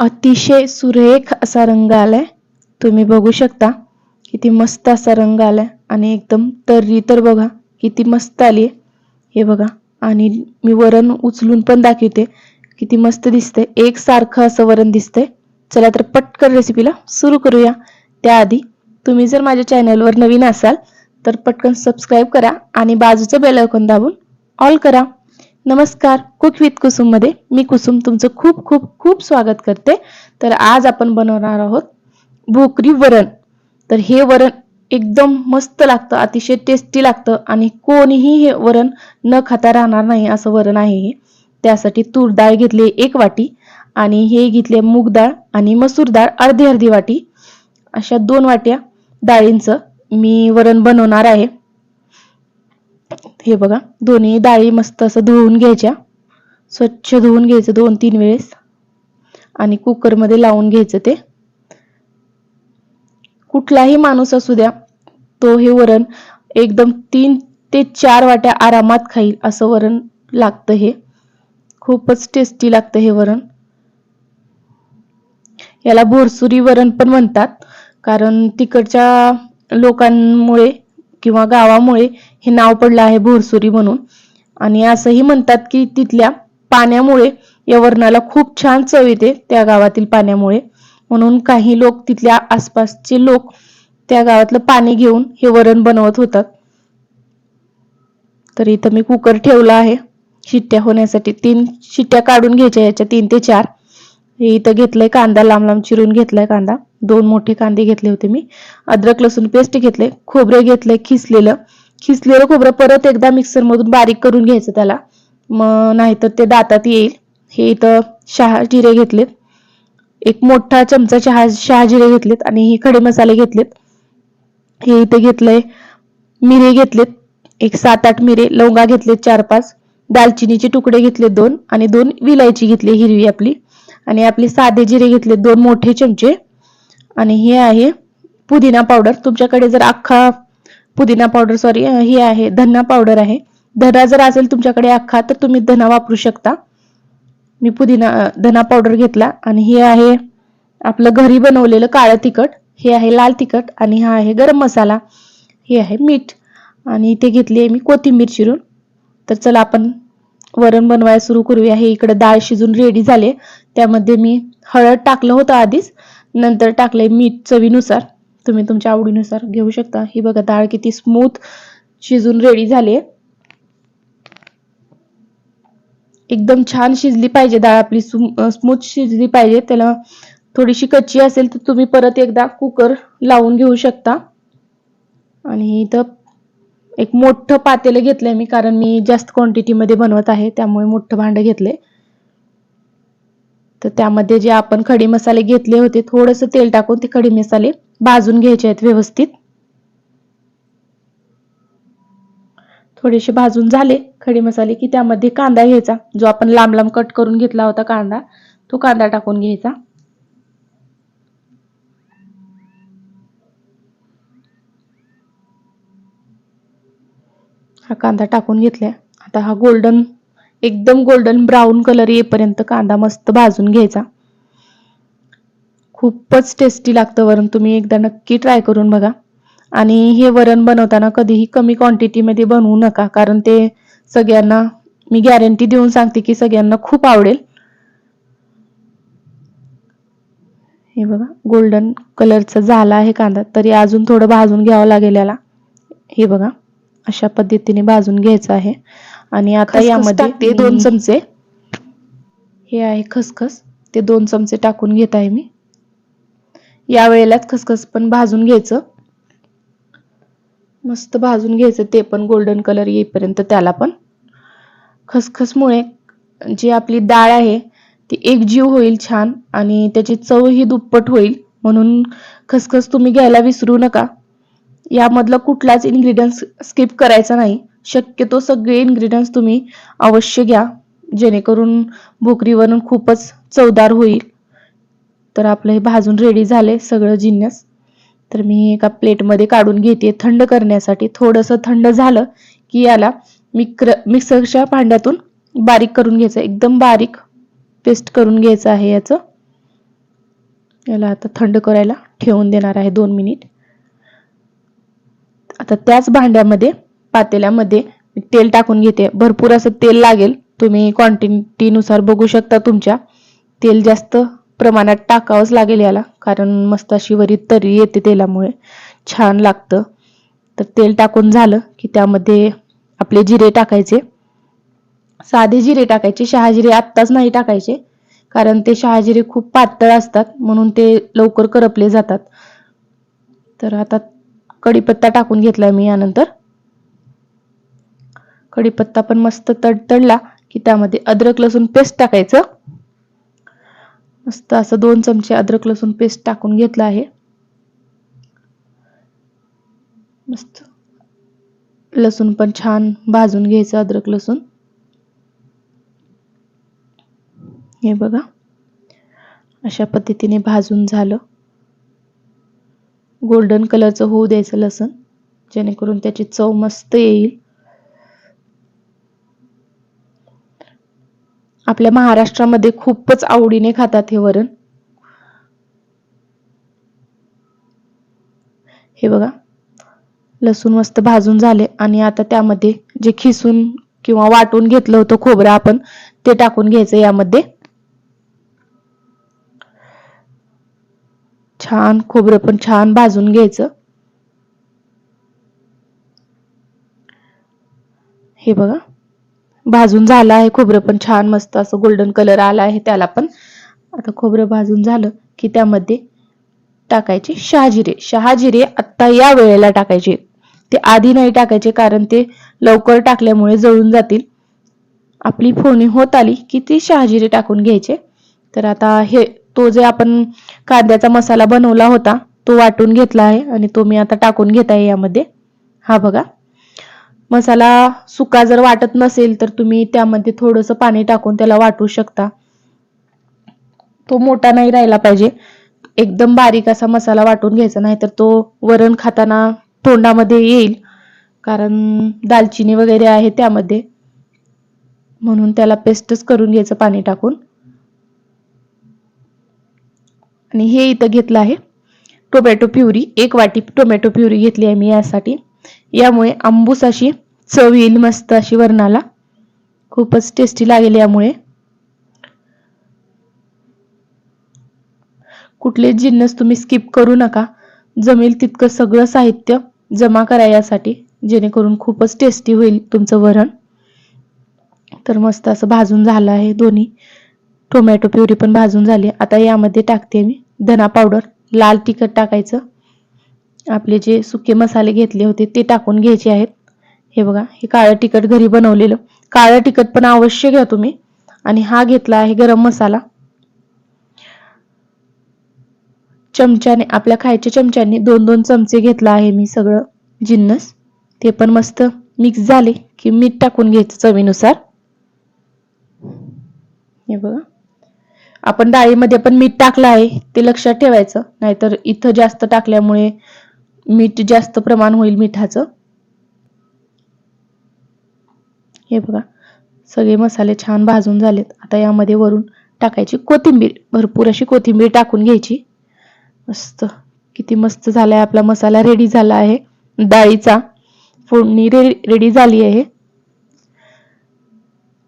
अतिशय सुरेख असा रंग आलाय. तुम्ही बघू शकता किती मस्त असा रंग आलाय आणि एकदम तर्री तर बघा किती मस्त आली हे बघा आणि मी वरण उचलून पण दाखवते. किती मस्त दिसते एक सारखं असं वरण दिसतंय. चला तर पटकन रेसिपीला सुरू करूया. त्याआधी तुम्ही जर माझ्या चॅनलवर नवीन असाल तर पटकन सबस्क्राईब करा आणि बाजूचं बेल आयकॉन दाबून ऑल करा. नमस्कार कुक विथ कुसुममध्ये. मी कुसुम तुमचं खूप खूप खूप स्वागत करते. तर आज आपण बनवणार आहोत भोकरी वरण. तर हे वरण एकदम मस्त लागतं अतिशय टेस्टी लागतं आणि कोणीही हे वरण न खाता राहणार नाही असं वरण आहे हे. त्यासाठी तूर डाळ घेतली एक वाटी आणि हे घेतले मूग डाळ आणि मसूर डाळ अर्धी अर्धी वाटी. अशा दोन वाट्या डाळींचं मी वरण बनवणार आहे. हे बघा दोन्ही डाळी मस्त असं धुवून घ्यायच्या. स्वच्छ धुवून घ्यायचं दोन तीन वेळेस. आणि कुकरमध्ये लावून घ्यायचं ते. कुठलाही माणूस असू द्या तो हे वरण एकदम तीन ते चार वाट्या आरामात खाईल असं वरण लागतं हे. खूपच टेस्टी लागतं हे वरण. याला भोरसुरी वरण पण म्हणतात कारण तिकडच्या लोकांमुळे किंवा गावामुळे हे नाव पडलं आहे भोरसुरी म्हणून. आणि असंही म्हणतात की तिथल्या पाण्यामुळे या वरणाला खूप छान चव येते त्या गावातील पाण्यामुळे. म्हणून काही लोक तिथल्या आसपासचे लोक त्या गावातलं पाणी घेऊन हे वरण बनवत होतात. तर इथं मी कुकर ठेवला आहे. शिट्ट्या होण्यासाठी तीन शिट्ट्या काढून घ्यायच्या याच्या तीन ते चार. इथं घेतलंय कांदा लांब लांब चिरून घेतलाय कांदा. दोन मोठे कांदे घेतले होते मी. अद्रक लसूण पेस्ट घेतले खोबरे घेतले खिसलेलं. खिसलेलं खोबरं परत एकदा मिक्सर मधून बारीक करून घ्यायचं त्याला. मग नाहीतर ते दातात येईल. हे इथं शहा जिरे घेतलेत. एक मोठा चमचा चहा शहा जिरे घेतलेत आणि हे खडे मसाले घेतलेत. हे इथे घेतलंय मिरे घेतलेत. एक सात आठ मिरे लवंगा घेतलेत चार पाच दालचिनीचे तुकडे घेतले दोन आणि दोन विलायची घेतली हिरवी आपली. आणि आपले साधे जिरे घेतले दोन मोठे चमचे. आणि हे आहे पुदिना पावडर तुमच्याकडे जर अख्खा पुदिना पावडर सॉरी हे आहे धना पावडर आहे. धना जर असेल तुमच्याकडे अख्खा तर तुम्ही धना वापरू शकता. मी पुदिना धना पावडर घेतला. आणि हे आहे आपलं घरी बनवलेलं काळं तिखट. हे आहे लाल तिखट आणि हा आहे गरम मसाला. हे आहे मीठ. आणि इथे घेतली आहे मी कोथिंबीर चिरून. तर चला आपण वरण बनवायला सुरू करूया. हे इकडे डाळ शिजून रेडी झाले. त्यामध्ये मी हळद टाकलं होतं आधीच. नंतर टाकलंय मीठ चवीनुसार. तुम्ही तुमच्या आवडीनुसार घेऊ शकता. ही बघा डाळ किती स्मूथ शिजून रेडी झाली. एकदम छान शिजली पाहिजे डाळ. आपली स्मूथ शिजली पाहिजे. त्याला थोडीशी कच्ची असेल तर तुम्ही परत एकदा कुकर लावून घेऊ शकता. आणि इथं एक मोठं पातेलं घेतलंय मी कारण मी जास्त क्वांटिटीमध्ये बनवत आहे त्यामुळे मोठं भांडं घेतलंय. तर त्यामध्ये जे आपण खडी मसाले घेतले होते थोडस तेल टाकून ते खडी मसाले भाजून घ्यायचे आहेत व्यवस्थित. थोडेसे भाजून झाले खडी मसाले की त्यामध्ये कांदा घ्यायचा जो आपण लांब लांब कट करून घेतला होता कांदा तो कांदा टाकून घ्यायचा. हा कांदा टाकून घेतलाय. आता हा गोल्डन एकदम गोल्डन ब्राऊन कलर येईपर्यंत कांदा मस्त भाजून घ्यायचा. खूपच टेस्टी लागतं वरण. तुम्ही एकदा नक्की ट्राय करून बघा. आणि हे वरण बनवताना कधीही कमी क्वांटिटीमध्ये बनवू नका कारण ते सगळ्यांना मी गॅरंटी देऊन सांगते की सगळ्यांना खूप आवडेल. हे बघा गोल्डन कलरचा झाला आहे कांदा. तरी अजून थोडं भाजून घ्यावं लागेल याला. हे बघा. अशा पद्धतीने भाजून घ्यायचं आहे. आणि आता यामध्ये ते दोन चमचे. हे आहे खसखस. ते दोन चमचे टाकून घेत आहे मी. या वेळेलाच खसखस पण भाजून घ्यायचं. मस्त भाजून घ्यायचं. ते पण गोल्डन कलर येईपर्यंत त्याला पण. खसखसमुळे जी आपली डाळ आहे ती एकजीव होईल छान आणि त्याची चव ही दुप्पट होईल. म्हणून खसखस तुम्ही घ्यायला विसरू नका. यामधलं कुठलाच इन्ग्रेडियंट्स स्किप करायचा नाही. शक्यतो सगळे इन्ग्रेडियंट्स तुम्ही अवश्य घ्या जेणेकरून भोकरीवरून खूपच चवदार होईल. तर आपलं हे भाजून रेडी झाले सगळं जिन्नस तर मी एका प्लेटमध्ये काढून घेते थंड करण्यासाठी. थोडंसं थंड झालं की याला मिक्र मिक्सरच्या भांड्यातून बारीक करून घ्यायचं. एकदम बारीक पेस्ट करून घ्यायचं आहे याचं. याला आता थंड करायला ठेवून देणार आहे दोन मिनिट आता त्याच भांड्यामध्ये पातेल्यामध्ये तेल टाकून घेते. भरपूर असं तेल लागेल. तुम्ही क्वांटिटीनुसार बघू शकता तुमच्या. तेल जास्त प्रमाणात टाकावंच लागेल याला कारण मस्त अशी वरी तरी येते तेलामुळे. छान लागतं. तर तेल टाकून झालं की त्यामध्ये आपले जिरे टाकायचे. साधे जिरे टाकायचे शहाजिरे आत्ताच नाही टाकायचे कारण ते शहाजिरे खूप पातळ असतात म्हणून ते लवकर करपले जातात. तर आता कढीपत्ता टाकून घेतला मी यानंतर. कढीपत्ता पण मस्त तडतडला की त्यामध्ये अद्रक लसूण पेस्ट टाकायचं. मस्त असं दोन चमचे अद्रक लसूण पेस्ट टाकून घेतलं आहे. मस्त. लसूण पण छान भाजून घ्यायचं अद्रक लसूण. हे बघा. अशा पद्धतीने भाजून झालं. गोल्डन कलरचं होऊ द्यायचं लसण जेणेकरून त्याची चव मस्त येईल. आपल्या महाराष्ट्रामध्ये खूपच आवडीने खातात हे वरण. हे बघा लसूण मस्त भाजून झाले आणि आता त्यामध्ये जे खिसून किंवा वाटून घेतलं होतं खोबरं आपण ते टाकून घ्यायचं यामध्ये. छान खोबरं पण छान भाजून घ्यायचं. हे बघा. भाजून झालं आहे खोबरं पण छान मस्त असं गोल्डन कलर आला आहे त्याला पण. आता खोबरं भाजून झालं की त्यामध्ये टाकायचे शहाजिरे. शहाजिरे आत्ता या वेळेला टाकायचे. ते आधी नाही टाकायचे कारण ते लवकर टाकल्यामुळे जळून जातील. आपली फोडणी होत आली की ती शहाजिरे टाकून घ्यायचे. तर आता हे तो जे आपण कांद्याचा मसाला बनवला होता तो वाटून घेतला आहे आणि तो मी आता टाकून घेत आहे यामध्ये. हा बघा. मसाला सुका जर वाटत नसेल तर तुम्ही त्यामध्ये थोडंसं पाणी टाकून त्याला वाटू शकता. तो मोठा नाही राहिला पाहिजे. एकदम बारीक असा मसाला वाटून घ्यायचा नाही तर तो वरण खाताना तोंडामध्ये येईल. कारण दालचिनी वगैरे आहे त्यामध्ये. म्हणून त्याला पेस्टच करून घ्यायचं पाणी टाकून. आणि हे इथं घेतलं आहे. टोमॅटो प्युरी एक वाटी टोमॅटो प्युरी घेतली आहे मी यासाठी. यामुळे आंबूस अशी चव येईल मस्त अशी वरणाला. खूपच टेस्टी लागेल यामुळे. कुठले जिन्नस तुम्ही स्किप करू नका. जमेल तितकं सगळं साहित्य जमा करा यासाठी जेणेकरून खूपच टेस्टी होईल तुमचं वरण. तर मस्त असं भाजून झालं आहे दोन्ही. टोमॅटो प्युरी पण भाजून झाली. आता यामध्ये टाकते मी धना पावडर. लाल तिखट टाकायचं. आपले जे सुके मसाले घेतले होते ते टाकून घ्यायचे आहेत. हे बघा हे काळं तिखट घरी बनवलेलं. काळं तिखट पण अवश्य घ्या तुम्ही. आणि हा घेतला आहे गरम मसाला. चमच्याने आपल्या खायच्या चमच्याने दोन दोन चमचे घेतला आहे मी सगळं जिन्नस. ते पण मस्त मिक्स झाले की मीठ टाकून घ्यायचं चवीनुसार. हे बघा. आपण डाळीमध्ये पण मीठ टाकलं आहे ते लक्षात ठेवायचं. नाहीतर इथं जास्त टाकल्यामुळे मीठ जास्त प्रमाण होईल मिठाचं. हे बघा सगळे मसाले छान भाजून झालेत. आता यामध्ये वरून टाकायची कोथिंबीर भरपूर अशी कोथिंबीर टाकून घ्यायची. मस्त किती मस्त झालाय आपला मसाला रेडी झाला आहे. डाळीचा फोडणी रे रेडी झाली आहे.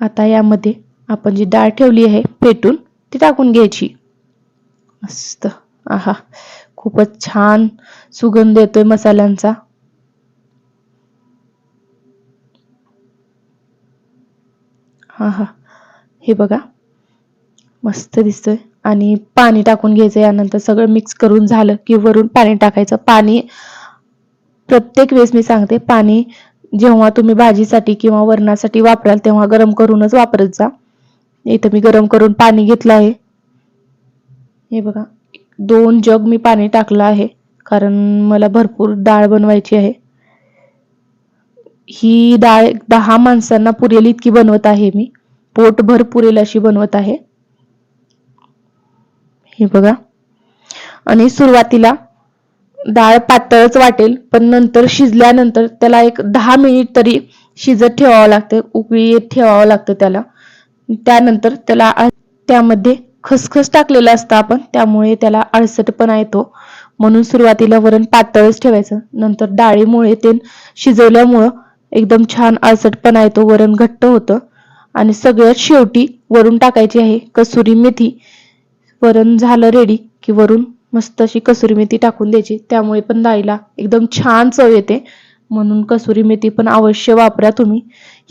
आता यामध्ये आपण जी डाळ ठेवली आहे पेटून ती टाकून घ्यायची. मस्त. आहा. खूपच छान सुगंध येतोय मसाल्यांचा. हा हा हे बघा. मस्त दिसतोय. आणि पाणी टाकून घ्यायचं यानंतर सगळं मिक्स करून झालं की वरून पाणी टाकायचं. पाणी प्रत्येक वेळेस मी सांगते पाणी जेव्हा तुम्ही भाजीसाठी किंवा वरणासाठी वापराल तेव्हा गरम करूनच वापरत जा. इथं मी गरम करून पाणी घेतलं आहे. हे बघा दोन जग मी पाणी टाकलं आहे कारण मला भरपूर डाळ बनवायची आहे. ही डाळ दहा माणसांना पुरेल इतकी बनवत आहे मी. पोटभर पुरेल अशी बनवत आहे. हे बघा. आणि सुरुवातीला डाळ पातळच वाटेल पण नंतर शिजल्यानंतर त्याला एक दहा मिनिट तरी शिजत ठेवावं लागतं उकळी ठेवावं लागतं त्याला. त्यानंतर त्याला त्यामध्ये खसखस टाकलेलं असतं आपण त्यामुळे त्याला अळसटपणा येतो. म्हणून सुरुवातीला वरण पातळच ठेवायचं. नंतर डाळीमुळे ते शिजवल्यामुळं एकदम छान अळसटपणा येतो वरण घट्ट होतं. आणि सगळ्यात शेवटी वरून टाकायची आहे कसुरी मेथी. वरण झालं रेडी की वरून मस्त अशी कसुरी मेथी टाकून द्यायची. त्यामुळे पण डाळीला एकदम छान चव येते. म्हणून कसुरी मेथी पण अवश्य वापरा तुम्ही.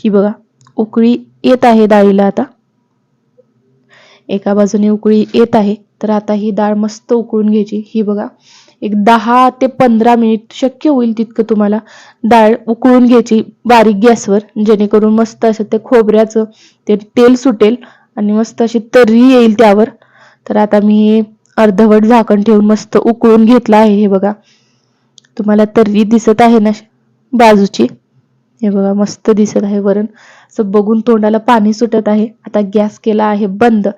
ही बघा उकळी येत आहे डाळीला आता. एका बाजूने उकळी येत आहे तर आता ही डाळ मस्त उकळून घ्यायची. ही बघा एक दहा ते पंधरा मिनिट शक्य होईल तितकं तुम्हाला डाळ उकळून घ्यायची बारीक गॅसवर जेणेकरून मस्त असं ते खोबऱ्याचं ते तेल सुटेल आणि मस्त अशी तर्री येईल त्यावर. तर आता मी हे अर्धवट झाकण ठेवून मस्त उकळून घेतलं आहे हे बघा. तुम्हाला तर्री दिसत आहे ना बाजूची? हे बघा मस्त दिसत आहे वरण. असं बघून तोंडाला पाणी सुटत आहे. आता गॅस केला आहे बंद.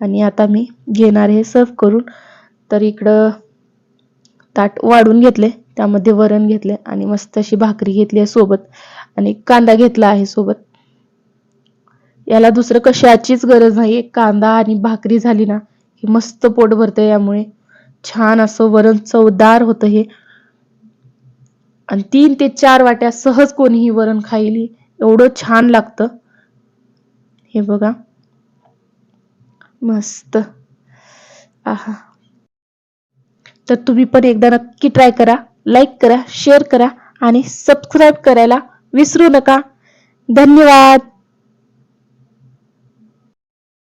आणि आता मी घेणार हे सर्व करून. तर इकडं ताट वाढून घेतले. त्यामध्ये वरण घेतले आणि मस्त अशी भाकरी घेतली आहे सोबत. आणि कांदा घेतला आहे सोबत. याला दुसरं कशाचीच गरज नाही. कांदा आणि भाकरी झाली ना हे मस्त पोट भरतं यामुळे. छान असं वरण चवदार होतं हे. आणि तीन ते चार वाट्या सहज कोणीही वरण खाईल एवढं छान लागतं. हे बघा. मस्त. आहा. तर तुम्ही पण एकदा नक्की ट्राय करा. लाईक करा शेअर करा आणि सबस्क्राईब करायला विसरू नका. धन्यवाद.